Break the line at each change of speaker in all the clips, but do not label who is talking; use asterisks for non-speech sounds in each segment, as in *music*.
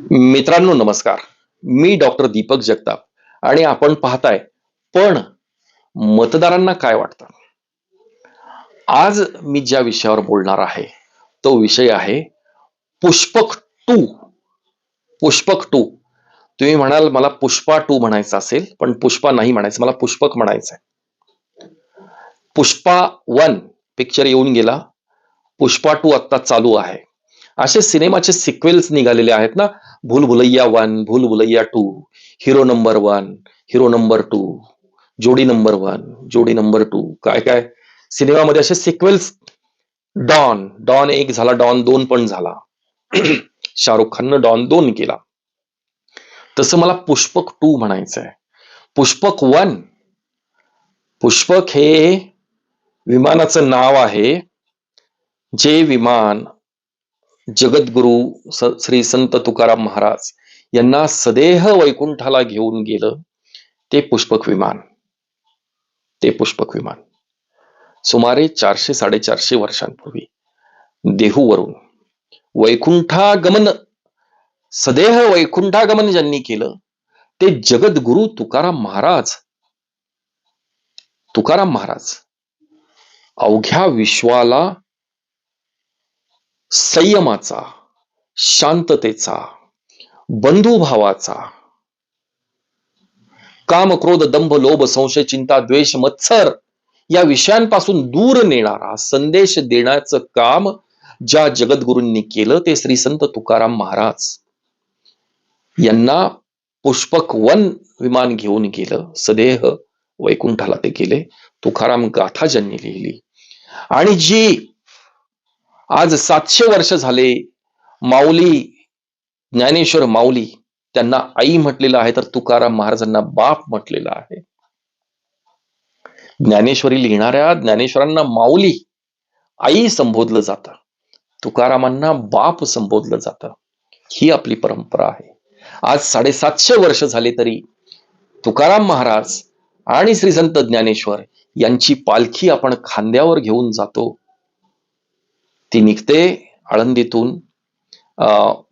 मित्रांनो नमस्कार. मी डॉक्टर दीपक जगताप आणि आपण पाहताय पण मतदारांना काय वाटतं? आज मी ज्या विषयावर बोलणार आहे तो विषय आहे पुष्पक टू. पुष्पक टू. तुम्ही म्हणाल मला पुष्पा टू म्हणायचं असेल पण पुष्पा नाही म्हणायचं मला पुष्पक म्हणायचंय. पुष्पा वन पिक्चर येऊन गेला. पुष्पा टू आत्ता चालू आहे. असे सिनेमाचे सिक्वेल्स निघालेले आहेत ना? Bhool Bhulaiyaa one Bhool Bhulaiyaa two hero number one hero number two Jodi number one Jodi number two काय काय? सिनेमामध्ये असे सिक्वेल्स डॉन डॉन एक झाला डॉन दोन पण झाला. *clears throat* शाहरुख खाननं डॉन दोन केला. तसं मला पुष्पक टू म्हणायचं आहे पुष्पक वन पुष्पक हे विमानाचं नाव आहे जे विमान जगद्गुरु स- श्री संत तुकाराम महाराज यांना सदेह वैकुंठाला घेऊन गेलं ते पुष्पक विमान. ते पुष्पक विमान. सुमारे चारशे साडेचारशे वर्षांपूर्वी देहूवरून वैकुंठागमन सदेह वैकुंठागमन ज्यांनी केलं ते जगद्गुरु तुकाराम महाराज तुकाराम महाराज अवघ्या विश्वाला संयमाचा शांततेचा बंधुभावाचा काम क्रोध दंभ लोभ संशय चिंता द्वेष मत्सर या विषयांपासून दूर नेणारा संदेश देण्याचं काम ज्या जगद्गुरूंनी केलं ते श्री संत तुकाराम महाराज यांना पुष्पक वन विमान घेऊन गेलं. सदेह वैकुंठाला ते गेले. तुकाराम गाथा ज्यांनी लिहिली. आणि जी आज सातशे वर्ष झाले माऊली ज्ञानेश्वर माऊली त्यांना आई म्हटलेलं आहे तर तुकाराम महाराजांना बाप म्हटलेलं आहे. ज्ञानेश्वरी लिहिणाऱ्या ज्ञानेश्वरांना माऊली आई संबोधलं जातं तुकारामांना बाप संबोधलं जातं. ही आपली परंपरा आहे. आज साडेसातशे वर्ष झाले तरी तुकाराम महाराज आणि श्री संत ज्ञानेश्वर यांची पालखी आपण खांद्यावर घेऊन जातो ती निघते आळंदीतून अं,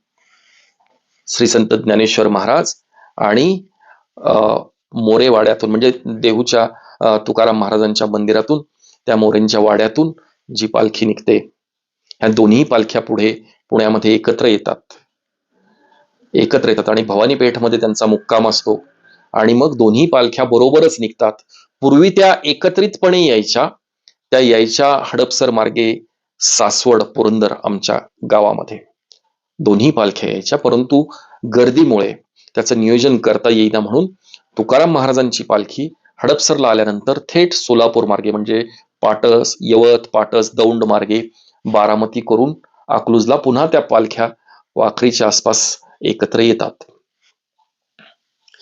श्री संत ज्ञानेश्वर महाराज आणि अं, मोरेवाड्यातून म्हणजे देहूच्या तुकाराम महाराजांच्या मंदिरातून त्या मोरेंच्या वाड्यातून जी पालखी निघते ह्या दोन्ही पालख्या पुढे पुण्यामध्ये एकत्र येतात. एकत्र येतात आणि भवानी पेठमध्ये त्यांचा मुक्काम असतो आणि मग दोन्ही पालख्या बरोबरच निघतात. पूर्वी त्या एकत्रितपणे यायच्या त्या यायच्या हडपसर मार्गे सासवड पुरंदर आमच्या गावामध्ये. दोन्ही पालख्या यायच्या परंतु गर्दीमुळे त्याचं नियोजन करता येईना म्हणून तुकाराम महाराजांची पालखी हडपसरला आल्यानंतर थेट सोलापूर मार्गे म्हणजे पाटस यवत पाटस दौंड मार्गे बारामती करून अकलूजला पुन्हा त्या पालख्या वाखरीच्या आसपास एकत्र येतात.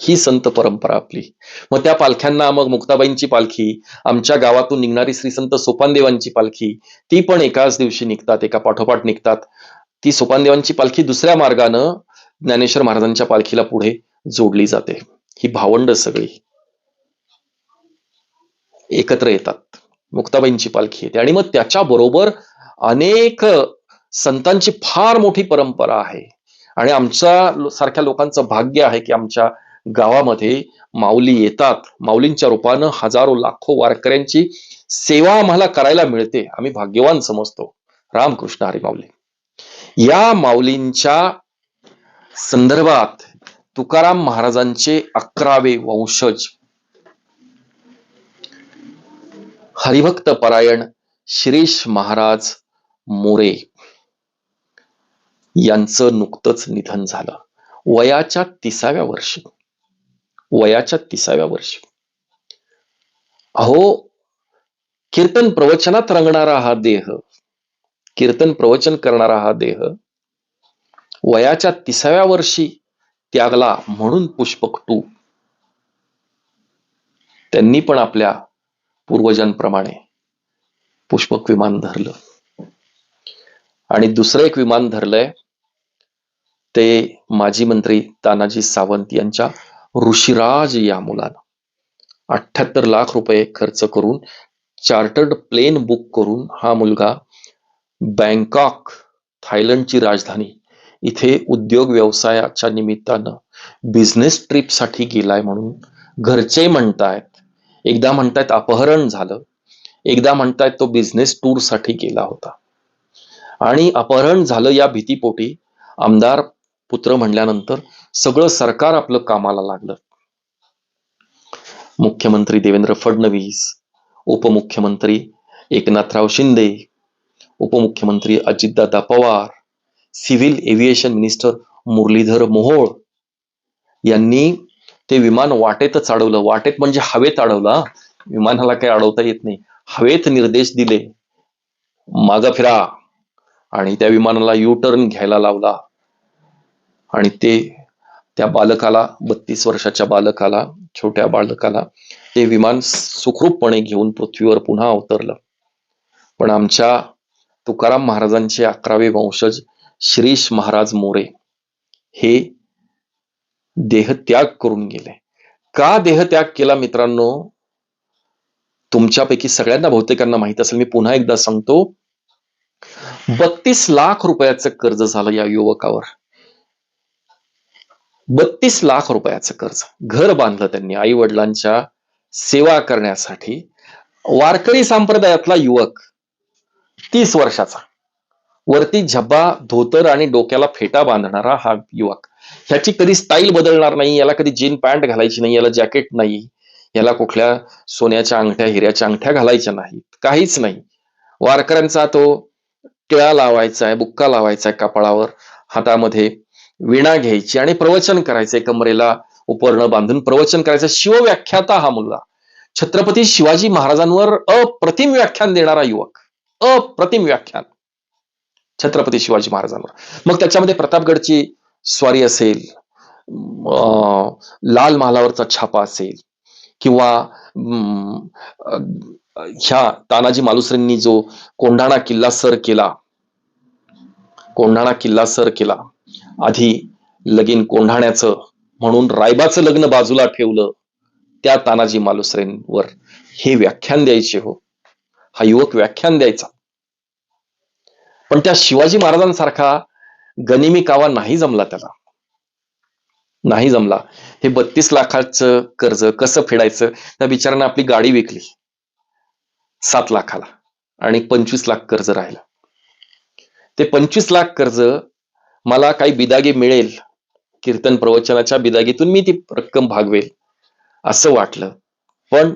ही संत परंपरा आपली. मग त्या पालख्यांना मग मुक्ताबाईंची पालखी आमच्या गावातून निघणारी श्री संत सोपानदेवांची पालखी ती पण एकाच दिवशी निघतात एका पाठोपाठ निघतात. ती सोपानदेवांची पालखी दुसऱ्या मार्गानं ज्ञानेश्वर महाराजांच्या पालखीला पुढे जोडली जाते. ही भावंड सगळी. एकत्र येतात. मुक्ताबाईंची पालखी येते. आणि मग त्याच्या बरोबर अनेक संतांची फार मोठी परंपरा आहे. आणि आमच्या सारख्या लोकांचं भाग्य आहे की आमच्या गावामध्ये माऊली येतात. माऊलींच्या रूपानं हजारो लाखो वारकऱ्यांची सेवा आम्हाला करायला मिळते आम्ही भाग्यवान समजतो. रामकृष्ण हरी माऊली या माऊलींच्या संदर्भात तुकाराम महाराजांचे अकरावे वंशज हरिभक्त परायण शिरीष महाराज मोरे यांचं नुकतंच निधन झालं. वयाच्या तिसाव्या वर्षी. वयाच्या तिसाव्या वर्षी. अहो कीर्तन प्रवचनात रंगणारा हा देह कीर्तन प्रवचन करणारा हा देह वयाच्या तिसाव्या वर्षी त्यागला म्हणून पुष्पक टू त्यांनी पण आपल्या पूर्वजांप्रमाणे पुष्पक विमान धरलं. आणि दुसरं एक विमान धरलंय ते माजी मंत्री तानाजी सावंत यांच्या ऋषिराज या मुलानं. अठ्ठ्याहत्तर लाख रुपये खर्च करून चार्टर्ड प्लेन बुक करून हा मुलगा बँकॉक थायलंडची राजधानी इथे उद्योग व्यवसायाच्या निमित्तानं बिझनेस ट्रिपसाठी गेलाय म्हणून घरचे म्हणतायत. एकदा म्हणतायत अपहरण झालं. एकदा म्हणतायत तो बिझनेस टूरसाठी गेला होता. आणि अपहरण झालं या भीतीपोटी आमदार पुत्र म्हणल्यानंतर सगळं सरकार आपलं कामाला लागलं. मुख्यमंत्री देवेंद्र फडणवीस उपमुख्यमंत्री एकनाथराव शिंदे उपमुख्यमंत्री Ajitdada Pawar civil aviation minister Muralidhar Mohol यांनी ते विमान वाटेतच अडवलं वाटेत म्हणजे हवेत अडवलं विमानाला काही अडवता येत नाही. हवेत निर्देश दिले. माग फिरा. आणि त्या विमानाला यू टर्न घ्यायला लावला. आणि ते त्या बालकाला बत्तीस वर्षाच्या बालकाला छोट्या बालकाला ते विमान सुखरूपपणे घेऊन पृथ्वीवर पुन्हा अवतरलं. पण आमच्या तुकाराम महाराजांचे अकरावे वंशज श्रीष महाराज मोरे हे देहत्याग करून गेले. का देहत्याग केला मित्रांनो? तुमच्यापैकी सगळ्यांना बहुतेकांना माहीत असेल मी पुन्हा एकदा सांगतो. बत्तीस लाख रुपयाचं कर्ज झालं या युवकावर. बत्तीस लाख रुपयाचं कर्ज. घर बांधलं त्यांनी आई वडिलांच्या सेवा करण्यासाठी. वारकरी संप्रदायातला युवक तीस वर्षाचा. वरती झब्बा धोतर आणि डोक्याला फेटा बांधणारा हा युवक. ह्याची कधी स्टाईल बदलणार नाही याला कधी जीन पॅन्ट घालायची नाही याला जॅकेट नाही याला कुठल्या सोन्याच्या अंगठ्या हिऱ्याच्या अंगठ्या घालायच्या नाहीत. काहीच नाही. वारकऱ्यांचा तो टिळा लावायचा आहे बुक्का लावायचा आहे कपाळावर हातामध्ये विणा घ्यायची आणि प्रवचन करायचे कमरेला उपर्ण बांधून प्रवचन करायचं. शिवव्याख्याता हा मुलगा. छत्रपती शिवाजी महाराजांवर अप्रतिम व्याख्यान देणारा युवक. अप्रतिम व्याख्यान. छत्रपती शिवाजी महाराजांवर. मग त्याच्यामध्ये प्रतापगडची स्वारी असेल अं, लाल महालावरचा छापा असेल किंवा ह्या तानाजी मालुसरेंनी जो कोंढाणा किल्ला सर केला कोंढाणा किल्ला सर केला आधी लगीन कोंढाण्याचं म्हणून रायबाचं लग्न बाजूला ठेवलं त्या तानाजी मालुसरेंवर हे व्याख्यान द्यायचे हो. हा युवक व्याख्यान द्यायचा. पण त्या शिवाजी महाराजांसारखा गनिमी कावा नाही जमला त्याला. नाही जमला. हे बत्तीस लाखाचं कर्ज कसं फेडायचं? त्या बिचारानं आपली गाडी विकली. सात लाखाला. आणि पंचवीस लाख कर्ज राहिलं. ते पंचवीस लाख कर्ज मला काही बिदागी मिळेल. कीर्तन प्रवचनाच्या बिदागीतून मी ती रक्कम भागवेल. असं वाटलं. पण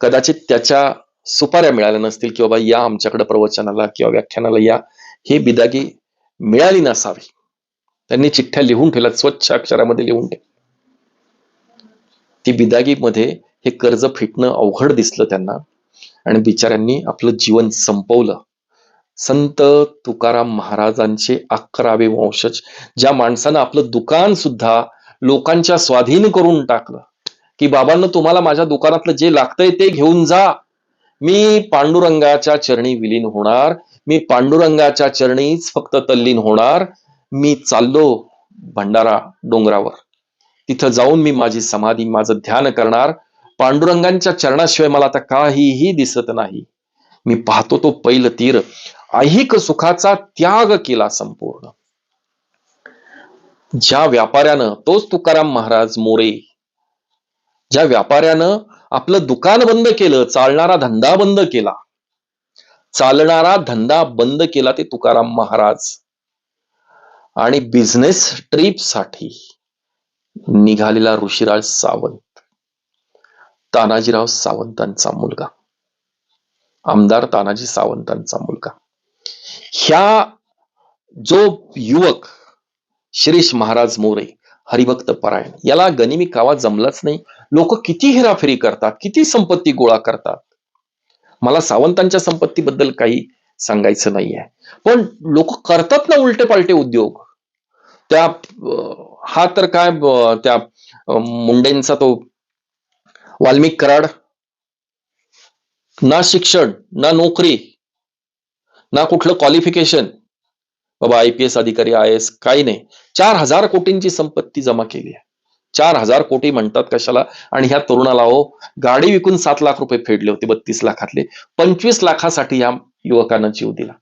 कदाचित त्याच्या सुपाऱ्या मिळाल्या नसतील की बाबा या आमच्याकडे प्रवचनाला किंवा व्याख्यानाला या ही बिदागी मिळाली नसावी. त्यांनी चिठ्ठ्या लिहून ठेवल्या स्वच्छ अक्षरामध्ये लिहून ठेव ती बिदागीमध्ये हे कर्ज फिटणं अवघड दिसलं त्यांना. आणि बिचाऱ्यांनी आपलं जीवन संपवलं. संत तुकाराम महाराजांचे अकरावे वंशज ज्या माणसानं आपलं दुकान सुद्धा लोकांच्या स्वाधीन करून टाकलं की बाबांना तुम्हाला माझ्या दुकानातलं जे लागतंय ते घेऊन जा. मी पांडुरंगाच्या चरणी विलीन होणार मी पांडुरंगाच्या चरणीच फक्त तल्लीन होणार. मी चाललो भंडारा डोंगरावर. तिथं जाऊन मी माझी समाधी माझं ध्यान करणार. पांडुरंगांच्या चरणाशिवाय मला आता काहीही दिसत नाही. मी पाहतो तो पैल तीर ऐहिक सुखाचा त्याग केला संपूर्ण. ज्या व्यापाऱ्यानं तोच तुकाराम महाराज मोरे. ज्या व्यापाऱ्यानं आपलं दुकान बंद केलं चालणारा धंदा बंद केला चालणारा धंदा बंद केला ते तुकाराम महाराज. आणि बिझनेस ट्रिपसाठी निघालेला ऋषीराज सावंत तानाजीराव सावंतांचा मुलगा. आमदार तानाजी सावंतांचा मुलगा. ह्या जो युवक शिरीष महाराज मोरे हरिभक्त परायण याला गनिमी कावा जमलाच नाही. लोक किती हेराफेरी करतात किती संपत्ती गोळा करतात. मला सावंतांच्या संपत्तीबद्दल काही सांगायचं नाहीये. पण लोक करतात ना उलटे पालटे उद्योग. त्या हा तर काय त्या मुंडेंचा तो वाल्मिक कराड. ना शिक्षण ना नोकरी ना कुठलं क्वालिफिकेशन बाबा आय पी एस अधिकारी आय एस काही नाही. चार हजार कोटींची संपत्ती जमा केली आहे. चार हजार कोटी म्हणतात कशाला? आणि ह्या तरुणाला हो गाडी विकून सात लाख रुपये फेडले होते बत्तीस लाखातले. पंचवीस लाखासाठी या युवकानं जीव दिला.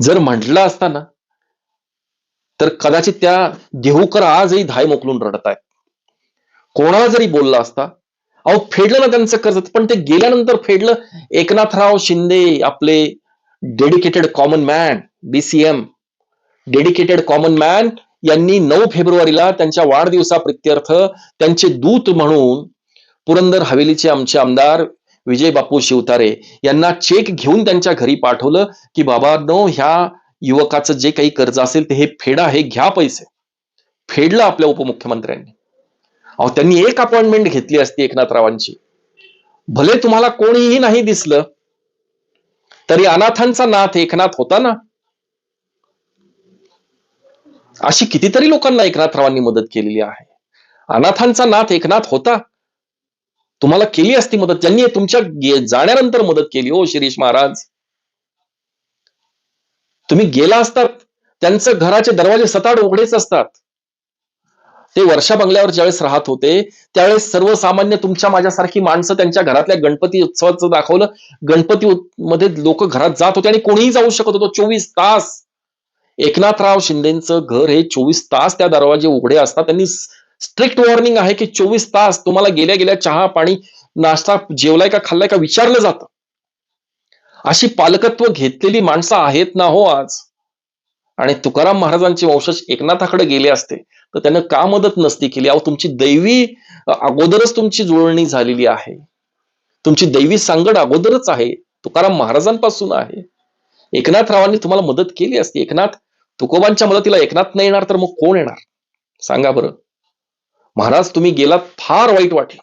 जर म्हटलं असता ना तर कदाचित त्या देहूकर आजही धाय मोकलून रडत आहेत. कोणाला जरी बोलला असता अहो फेडलं ना त्यांचं कर्ज पण ते गेल्यानंतर फेडलं. एकनाथराव शिंदे आपले dedicated common man BCM dedicated common man यांनी नऊ फेब्रुवारीला त्यांच्या वाढदिवसा प्रित्यर्थ त्यांचे दूत म्हणून पुरंदर हवेलीचे आमचे आमदार विजय बापू शिवतारे यांना चेक घेऊन त्यांच्या घरी पाठवलं की बाबा नो ह्या युवकाचं जे काही कर्ज असेल ते हे फेडा हे घ्या पैसे. फेडलं आपल्या उपमुख्यमंत्र्यांनी. अहो त्यांनी एक अपॉइंटमेंट घेतली असती एकनाथरावांची. भले तुम्हाला कोणीही नाही दिसलं तरी अनाथांचा नाथ एकनाथ होता ना? अशी कितीतरी लोकांना एकनाथरावांनी मदत केलेली आहे. अनाथांचा नाथ एकनाथ होता. तुम्हाला केली असती मदत. त्यांनी तुमच्या गे- जाण्यानंतर मदत केली. हो शिरीष महाराज. तुम्ही गेला असतात त्यांचं घराचे दरवाजे सताड उघडेच असतात. ते वर्षा बंगल्यावर ज्यावेळेस राहत होते त्यावेळेस सर्वसामान्य तुमच्या माझ्यासारखी माणसं त्यांच्या घरातल्या गणपती उत्सवाचं दाखवलं. गणपती मध्ये लोक घरात जात होते आणि कोणीही जाऊ शकत होतो. चोवीस तास एकनाथराव शिंदेचं घर हे चोवीस तास त्या दरवाजे उघडे असतात. त्यांनी स्ट्रिक्ट वॉर्निंग आहे की चोवीस तास तुम्हाला गेल्या गेल्या चहा पाणी नाश्ता जेवलाय का खाल्लाय का विचारलं जातं. अशी पालकत्व घेतलेली माणसं आहेत ना हो आज. आणि तुकाराम महाराजांचे वंशज एकनाथाकडे गेले असते. तर त्यानं का मदत नसती केली? अहो तुमची दैवी अगोदरच तुमची जुळणी झालेली आहे. तुमची दैवी सांगड अगोदरच आहे. तुकाराम महाराजांपासून आहे. एकनाथरावांनी तुम्हाला मदत केली असती. एकनाथ तुकोबांच्या मदतीला एकनाथ नाही येणार तर मग कोण येणार? सांगा बरं. महाराज तुम्ही गेलात फार वाईट वाटलं.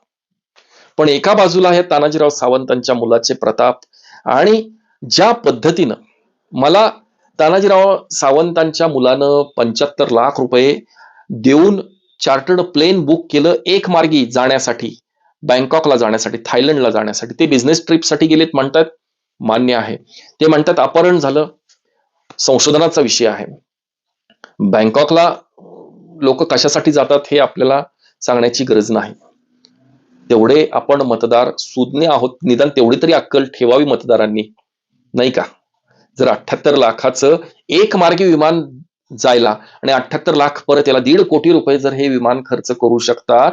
पण एका बाजूला आहे तानाजीराव सावंतांच्या मुलाचे प्रताप आणि ज्या पद्धतीनं मला तानाजीराव सावंतांच्या मुलानं पंच्याहत्तर लाख रुपये देऊन चार्टर्ड प्लेन बुक केलं एक मार्गी जाण्यासाठी बँकॉकला जाण्यासाठी थायलंडला जाण्यासाठी. ते बिझनेस ट्रिपसाठी गेलेत म्हणतात मान्य आहे. ते म्हणतात अपहरण झालं. संशोधनाचा विषय आहे. बँकॉकला लोक कशासाठी जातात हे आपल्याला सांगण्याची गरज नाही. तेवढे आपण मतदार सुज्ञ आहोत. निदान तेवढी तरी अक्कल ठेवावी मतदारांनी. नाही का? जर अठ्याहत्तर लाखाचं एक मार्गी विमान जायला. आणि अठ्याहत्तर लाख परत याला दीड कोटी रुपये जर हे विमान खर्च करू शकतात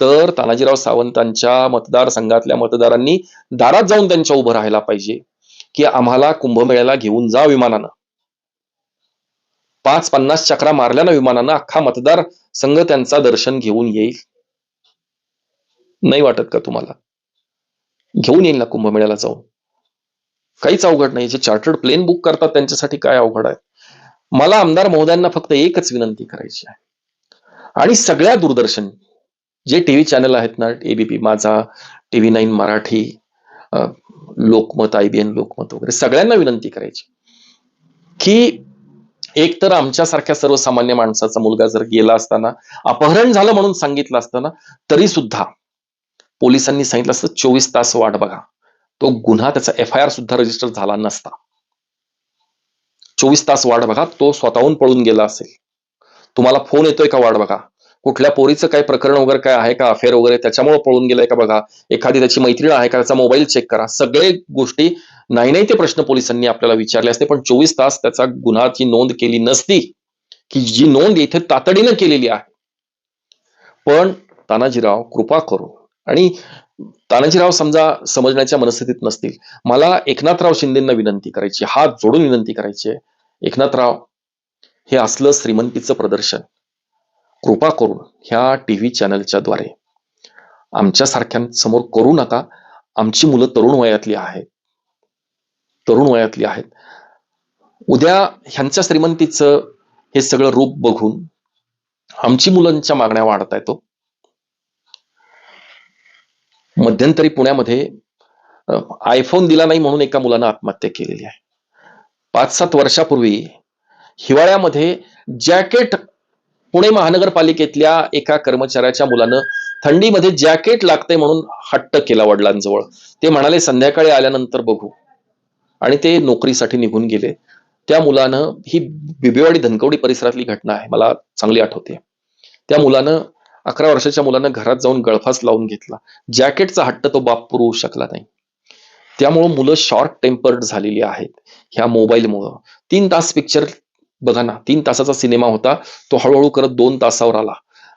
तर तानाजीराव सावंतांच्या मतदारसंघातल्या मतदारांनी दारात जाऊन त्यांच्या उभं राहायला पाहिजे की आम्हाला कुंभमेळ्याला घेऊन जा विमानानं. पाच पन्नास चक्रा मारल्यानं विमानानं अख्खा मतदार संघ त्यांचा दर्शन घेऊन येईल. नाही वाटत का तुम्हाला? घेऊन येईल ना कुंभमेळ्याला जाऊन. काहीच अवघड नाही. जे चार्टर्ड प्लेन बुक करतात त्यांच्यासाठी काय अवघड आहे? मला आमदार महोदयांना फक्त एकच विनंती करायची आहे. आणि सगळ्या दूरदर्शन जे टीव्ही चॅनल आहेत ना ABP Majha TV nine Marathi Lokmat I B N Lokmat वगैरे सगळ्यांना विनंती करायची. की एक तर आमच्यासारख्या सर्वसामान्य माणसाचा मुलगा जर गेला असताना अपहरण झालं म्हणून सांगितलं असताना तरी सुद्धा पोलिसांनी सांगितलं असतं चोवीस तास वाट बघा. तो गुन्हा त्याचा एफ आय आर सुद्धा रजिस्टर झाला नसता. चोवीस तास वाट बघा तो स्वतःहून पळून गेला असेल. तुम्हाला फोन येतोय का वाट बघा? कुठल्या पोरीचं काय प्रकरण वगैरे काय आहे का अफेअर वगैरे? त्याच्यामुळे पळून गेलाय का बघा? एखादी त्याची मैत्रीण आहे का? त्याचा मोबाईल चेक करा. सगळे गोष्टी नाही नाही ते प्रश्न पोलिसांनी आपल्याला विचारले असते पण चोवीस तास त्याचा गुन्हाची नोंद केली नसती. की जी नोंद इथे तातडीनं केलेली आहे. पण तानाजीराव कृपा करू. आणि तानाजीराव समजा समजण्याच्या मनस्थितीत नसतील मला एकनाथराव शिंदेंना विनंती करायची हात जोडून विनंती करायची आहे. एकनाथराव हे असलं श्रीमंतीचं प्रदर्शन. कृपा करून ह्या टीव्ही चॅनलच्या द्वारे. आमच्यासारख्यांसमोर करू नका. आमची मुलं तरुण वयातली आहेत. तरुण वयातली आहेत. उद्या ह्यांच्या श्रीमंतीचं हे सगळं रूप बघून आमची मुलांच्या मागण्या वाढत आहेत मध्यंतरी पुण्यामध्ये आयफोन दिला नाही म्हणून एका मुलानं आत्महत्या केलेली आहे. पाच सात वर्षापूर्वी हिवाळ्यामध्ये जॅकेट पुणे महानगरपालिकेतल्या एका कर्मचाऱ्याच्या मुलानं थंडीमध्ये जॅकेट लागतंय म्हणून हट्ट केला वडिलांजवळ. ते म्हणाले संध्याकाळी आल्यानंतर बघू. आणि ते नोकरीसाठी निघून गेले. त्या मुलानं ही बिबेवाडी धनकवडी परिसरातली घटना आहे मला चांगली आठवते. त्या मुलानं अकरा वर्षाच्या मुलानं घरात जाऊन गळफास लावून घेतला. जॅकेटचा हट्ट तो बाप पुरवू शकला नाही. त्यामुळं मुलं शॉर्ट टेम्पर्ड झालेली आहेत. ह्या मोबाईलमुळं तीन तास पिक्चर बघा ना तीन तासाचा सिनेमा होता तो हळूहळू करत दोन तासावर आला.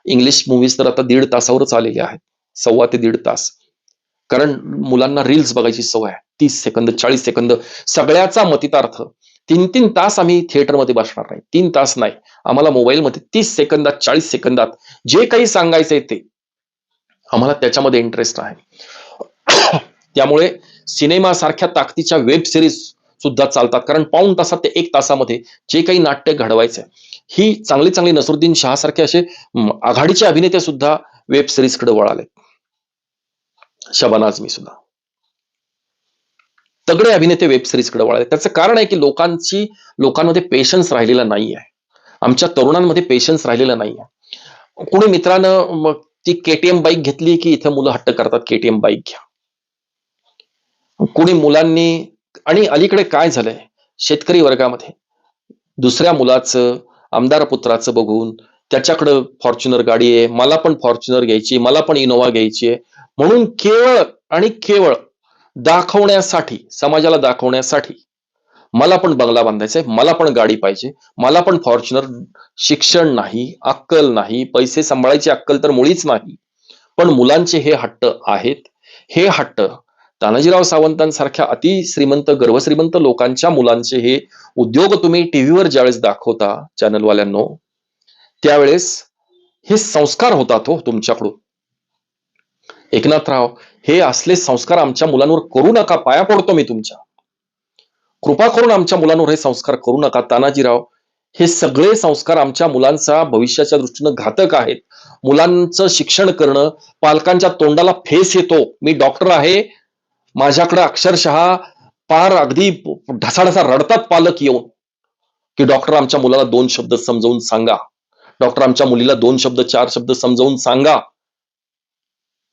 इंग्लिश मूवीज तर आता दीड तासावरच आलेले आहेत. सव्वा ते दीड तास. कारण मुलांना रील्स बघायची सवय आहे. तीस सेकंद चाळीस सेकंद सगळ्याचा मतितार्थ. तीन तीन तास आम्ही थिएटरमध्ये बसणार नाही. तीन तास नाही. आम्हाला मोबाईलमध्ये तीस सेकंदात चाळीस सेकंदात जे काही सांगायचंय ते आम्हाला त्याच्यामध्ये इंटरेस्ट आहे. *coughs* त्यामुळे सिनेमा सारख्या ताकदीच्या वेब सिरीज सुद्धा चालतात. कारण पाऊण तासात ते एक तासामध्ये जे काही नाट्य घडवायचंय. ही चांगली चांगली नसरुद्दीन शहा सारखे असे आघाडीचे अभिनेते सुद्धा वेब सिरीजकडे वळाले. शबाना आझमी सुद्धा. तगडे अभिनेते वेब सिरीजकडे वळाले. त्याचं कारण आहे की लोकांची लोकांमध्ये पेशन्स राहिलेला नाही आहे आमच्या तरुणांमध्ये पेशन्स राहिलेला नाही आहे कोणी मित्रानं मग ती केटीएम बाईक घेतली की इथं मुलं हट्ट करतात केटीएम बाईक घ्या. कुणी मुलांनी आणि अलीकडे काय झालंय? शेतकरी वर्गामध्ये. दुसऱ्या मुलाचं आमदार पुत्राचं बघून त्याच्याकडं फॉर्च्युनर गाडी आहे मला पण फॉर्च्युनर घ्यायची मला पण इनोवा घ्यायची आहे. म्हणून केवळ आणि केवळ दाखवण्यासाठी समाजाला दाखवण्यासाठी मला पण बंगला बांधायचा आहे मला पण गाडी पाहिजे मला पण फॉर्च्युनर शिक्षण नाही अक्कल नाही पैसे सांभाळायची अक्कल तर मुळीच नाही. पण मुलांचे हे हट्ट आहेत हे हट्ट तानाजीराव सावंतांसारख्या अति श्रीमंत गर्भश्रीमंत लोकांच्या मुलांचे हे उद्योग तुम्ही टीव्हीवर ज्यावेळेस दाखवता चॅनलवाल्यांनो त्यावेळेस हे संस्कार होतात हो तुमच्याकडून. एकनाथराव हे असले संस्कार आमच्या मुलांवर करू नका पाया पडतो मी तुमच्या. कृपा करून आमच्या मुलांवर हे संस्कार करू नका. तानाजीराव हे सगळे संस्कार आमच्या मुलांचा भविष्याच्या दृष्टीनं घातक आहेत. मुलांचं शिक्षण करणं पालकांच्या तोंडाला फेस येतो. मी डॉक्टर आहे माझ्याकडे अक्षरशः पार अगदी ढसाढसा रडतात पालक येऊन. की डॉक्टर आमच्या मुलाला दोन शब्द समजावून सांगा. डॉक्टर आमच्या मुलीला दोन शब्द चार शब्द समजावून सांगा.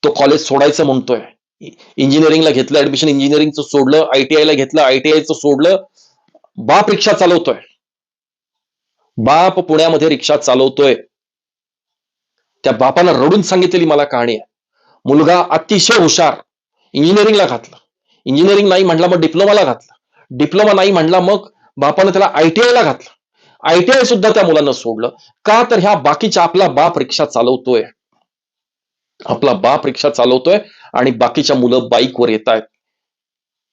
तो कॉलेज सोडायचं म्हणतोय. इंजिनिअरिंगला घेतलं ऍडमिशन इंजिनिअरिंगचं सोडलं आयटीआय ला घेतलं आयटीआयचं सोडलं बाप रिक्षा चालवतोय. बाप पुण्यामध्ये रिक्षा चालवतोय. त्या बापानं रडून सांगितलेली मला कहाणी आहे. मुलगा अतिशय हुशार. इंजिनिअरिंगला घातलं. इंजिनिअरिंग नाही म्हटलं मग डिप्लोमाला घातलं. डिप्लोमा नाही म्हणला मग बापानं त्याला आयटीआय ला घातलं. आयटीआय सुद्धा त्या मुलांना सोडलं. का तर ह्या बाकीच्या आपला बाप रिक्षा चालवतोय. आपला बाप रिक्षा चालवतोय आणि बाकीच्या मुलं बाईकवर येत आहेत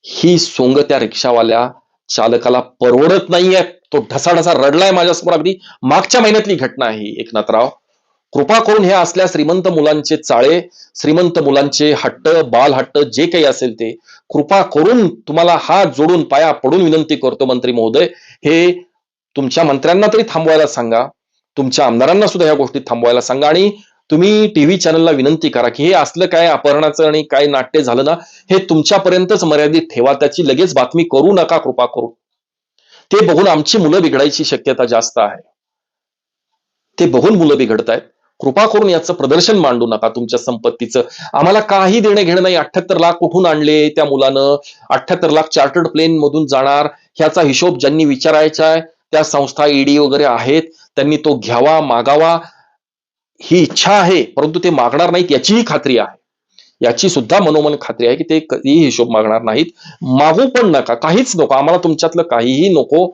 ही सोंग त्या रिक्षावाल्या चालकाला परवडत नाहीये. तो ढसाढसा रडलाय माझ्यासमोर. अगदी मागच्या महिन्यातली घटना आहे एकनाथराव. कृपा करून हे असल्या श्रीमंत मुलांचे चाळे श्रीमंत मुलांचे हट्ट बाल हट्ट जे काही असेल ते कृपा करून तुम्हाला हात जोडून पाया पडून विनंती करतो मंत्री महोदय. हे तुमच्या मंत्र्यांना तरी थांबवायला सांगा. तुमच्या आमदारांना सुद्धा या गोष्टी थांबवायला सांगा. आणि तुम्ही टीव्ही चॅनलला विनंती करा की हे असलं काय अपहरणाचं आणि काय नाट्य झालं ना हे तुमच्यापर्यंतच मर्यादित ठेवा. त्याची लगेच बातमी करू नका कृपा करून. ते बघून आमची मुलं बिघडायची शक्यता जास्त आहे. ते बघून मुलं बिघडत आहेत कृपा करून याचं प्रदर्शन मांडू नका तुमच्या संपत्तीचं. आम्हाला काही देणं घेणं नाही. अठ्ठ्याहत्तर लाख कुठून आणले त्या मुलानं? अठ्ठ्याहत्तर लाख चार्टर्ड प्लेन मधून जाणार ह्याचा हिशोब ज्यांनी विचारायचा आहे त्या संस्था ईडी वगैरे आहेत. त्यांनी तो घ्यावा मागावा. ही इच्छा आहे परंतु ते मागणार नाहीत याचीही खात्री आहे. याची सुद्धा मनोमन खात्री आहे की ते कधीही हिशोब मागणार नाहीत. मागू पण नका काहीच नको. आम्हाला तुमच्यातलं काहीही नको.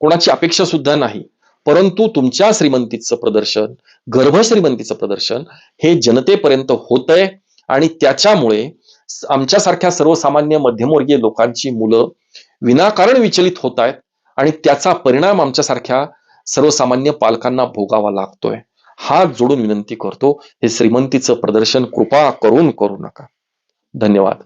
कोणाची अपेक्षा सुद्धा नाही. परंतु तुमच्या श्रीमंतीचं प्रदर्शन गर्भश्रीमंतीचं प्रदर्शन हे जनतेपर्यंत होतंय आणि त्याच्यामुळे आमच्यासारख्या सर्वसामान्य मध्यमवर्गीय लोकांची मुलं विनाकारण विचलित होत आहेत आणि त्याचा परिणाम आमच्यासारख्या सर्वसामान्य पालकांना भोगावा लागतोय. हात जोडून विनंती करतो. हे श्रीमंतीचं प्रदर्शन कृपा करून करू नका. धन्यवाद.